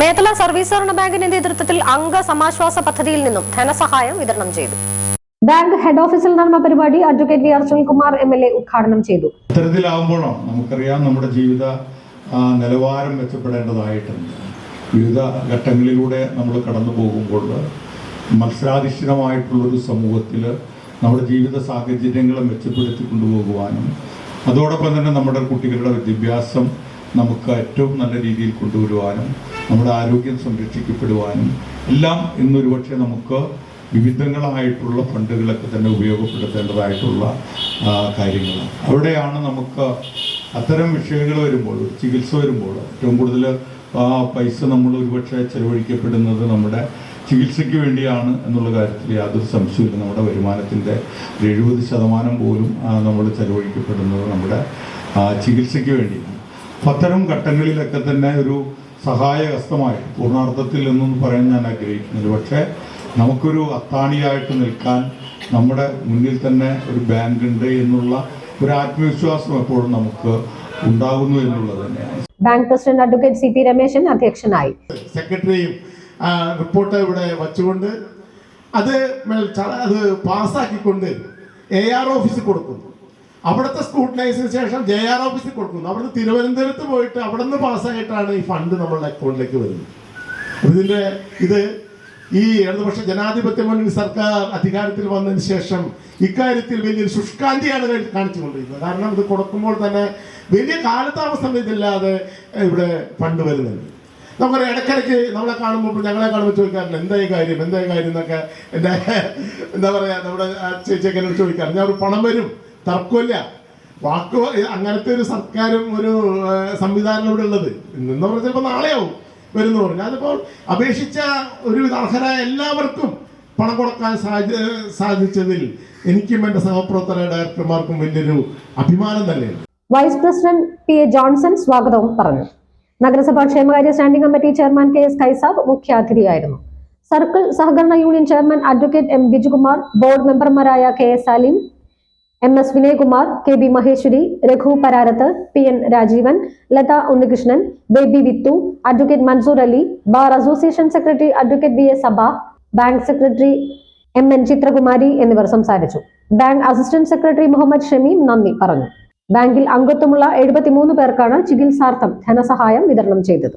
Methala service സഹകരണ ബാങ്കിന്റെ നേതൃത്വത്തിൽ അംഗ സമാശ്വാസ പദ്ധതിയിൽ നിന്നും ധനസഹായം വിതരണം ചെയ്തു. ബാങ്ക് ഹെഡ് ഓഫീസിൽ നടന്ന പരിപാടി advocate V R Sunilkumar M L A ഉദ്ഘാടനം ചെയ്തു. ഇത്തരത്തിലാവുമ്പോഴോ? നമുക്കറിയാം നമ്മുടെ ജീവിത നിലവാരം മെച്ചപ്പെടേണ്ടതായിട്ടുണ്ട്. വിവിധ ഘട്ടങ്ങളിലൂടെ നമ്മൾ കടന്നു പോകുമ്പോൾ മത്സരാധിഷ്ഠിതമായിട്ടുള്ളൊരു സമൂഹത്തിൽ നമ്മുടെ ജീവിത സാഹചര്യങ്ങളെ മെച്ചപ്പെടുത്തി കൊണ്ടുപോകുവാനും അതോടൊപ്പം തന്നെ നമ്മുടെ കുട്ടികളുടെ വിദ്യാഭ്യാസം നമുക്ക് ഏറ്റവും നല്ല രീതിയിൽ കൊണ്ടുവരുവാനും നമ്മുടെ ആരോഗ്യം സംരക്ഷിക്കപ്പെടുവാനും എല്ലാം ഇന്നൊരു പക്ഷേ നമുക്ക് വിവിധങ്ങളായിട്ടുള്ള ഫണ്ടുകളൊക്കെ തന്നെ ഉപയോഗപ്പെടുത്തേണ്ടതായിട്ടുള്ള ആ, കാര്യങ്ങൾ അവിടെയാണ് നമുക്ക് അത്തരം വിഷയങ്ങൾ വരുമ്പോൾ ചികിത്സ വരുമ്പോൾ ഏറ്റവും കൂടുതൽ പൈസ നമ്മൾ ഒരുപക്ഷെ ചെലവഴിക്കപ്പെടുന്നത് നമ്മുടെ ചികിത്സയ്ക്ക് വേണ്ടിയാണ് എന്നുള്ള കാര്യത്തിൽ യാതൊരു സംശയമില്ല നമ്മുടെ വരുമാനത്തിന്റെ ഒരു എഴുപത് ശതമാനം പോലും നമ്മൾ ചെലവഴിക്കപ്പെടുന്നത് നമ്മുടെ ചികിത്സയ്ക്ക് വേണ്ടിയാണ്. അത്തരം ഘട്ടങ്ങളിലൊക്കെ തന്നെ ഒരു സഹായഹസ്തമായി പൂർണാർത്ഥത്തിൽ എന്നൊന്നും പറയാൻ ഞാൻ ആഗ്രഹിക്കുന്നില്ല. പക്ഷേ നമുക്കൊരു അത്താണിയായിട്ട് നിൽക്കാൻ നമ്മുടെ മുന്നിൽ തന്നെ ഒരു ബാങ്ക് ഉണ്ട് എന്നുള്ള ഒരു ആത്മവിശ്വാസം എപ്പോഴും നമുക്ക് ഉണ്ടാകുന്നു എന്നുള്ളത് തന്നെയാണ്. Bank president advocate C P Rameshan അധ്യക്ഷനായി. സെക്രട്ടറിയും റിപ്പോർട്ട് ഇവിടെ വച്ചുകൊണ്ട് അത് അത് പാസ്സാക്കിക്കൊണ്ട് എ ആർ ഓഫീസിൽ കൊടുക്കുന്നു. അവിടുത്തെ സ്കൂട്ടിനൈസിന് ശേഷം ജെ ആർ ഓഫീസിൽ കൊടുക്കുന്നു. അവിടുന്ന് തിരുവനന്തപുരത്ത് പോയിട്ട് അവിടെ നിന്ന് പാസ്സായിട്ടാണ് ഈ ഫണ്ട് നമ്മളുടെ അക്കൗണ്ടിലേക്ക് വരുന്നത്. ഇതിന്റെ ഇത് ഈ ഇടതുപക്ഷ ജനാധിപത്യ മുന്നണി സർക്കാർ അധികാരത്തിൽ വന്നതിന് ശേഷം ഇക്കാര്യത്തിൽ വലിയൊരു ശുഷ്കാന്തിയാണ് കാണി- കാണിച്ചുകൊണ്ടിരിക്കുന്നത്. കാരണം ഇത് കൊടുക്കുമ്പോൾ തന്നെ വലിയ കാലതാമസം ഇതില്ലാതെ ഇവിടെ ഫണ്ട് വരുന്നുണ്ട്. നമുക്ക് ഇടയ്ക്കിടയ്ക്ക് നമ്മളെ കാണുമ്പോൾ ഞങ്ങളെ കാണുമ്പോൾ ചോദിക്കാറുണ്ട് എന്തായി കാര്യം? എന്തായി കാര്യം? എന്നൊക്കെ എന്റെ എന്താ പറയുക നമ്മുടെ ചേച്ചിയൊക്കെ എന്നോട് ഞാൻ ഒരു പണം വരും. തർക്കമില്ല. വാക്ക് അങ്ങനത്തെ ഒരു സർക്കാരും ഒരു സംവിധാനം ഇവിടെ ഉള്ളത്. ഇന്നെന്ന് പറഞ്ഞാൽ ചിലപ്പോൾ നാളെയാവും വരുന്നു പറഞ്ഞു. അതിപ്പോൾ അപേക്ഷിച്ച ഒരു അർഹരായ എല്ലാവർക്കും പണം കൊടുക്കാൻ സാധി സാധിച്ചതിൽ എനിക്കും എന്റെ സഹപ്രവർത്തക ഡയറക്ടർമാർക്കും വലിയൊരു അഭിമാനം തന്നെയാണ് vice president P A Johnson സ്വാഗതവും പറഞ്ഞു. നഗരസഭാ ക്ഷേമകാര്യ standing committee chairman K S Kaisab മുഖ്യാതിഥിയായിരുന്നു. Circle സഹകരണ union chairman advocate M Bijukumar board മെമ്പർമാരായ K S Saleem M S Vinayakumar K B Maheshwari Raghu Pararath P N Rajeevan Latha Unnikrishnan Baby Vithu advocate Mansoor Ali bar association secretary advocate B S Saba bank secretary M N Chithrakumari എന്നിവർ സംസാരിച്ചു. Bank assistant secretary Muhammad Shameem നന്ദി പറഞ്ഞു. ബാങ്കിൽ അംഗത്വമുള്ള എഴുപത്തിമൂന്ന് പേർക്കാണ് ചികിത്സാർത്ഥം ധനസഹായം വിതരണം ചെയ്തത്.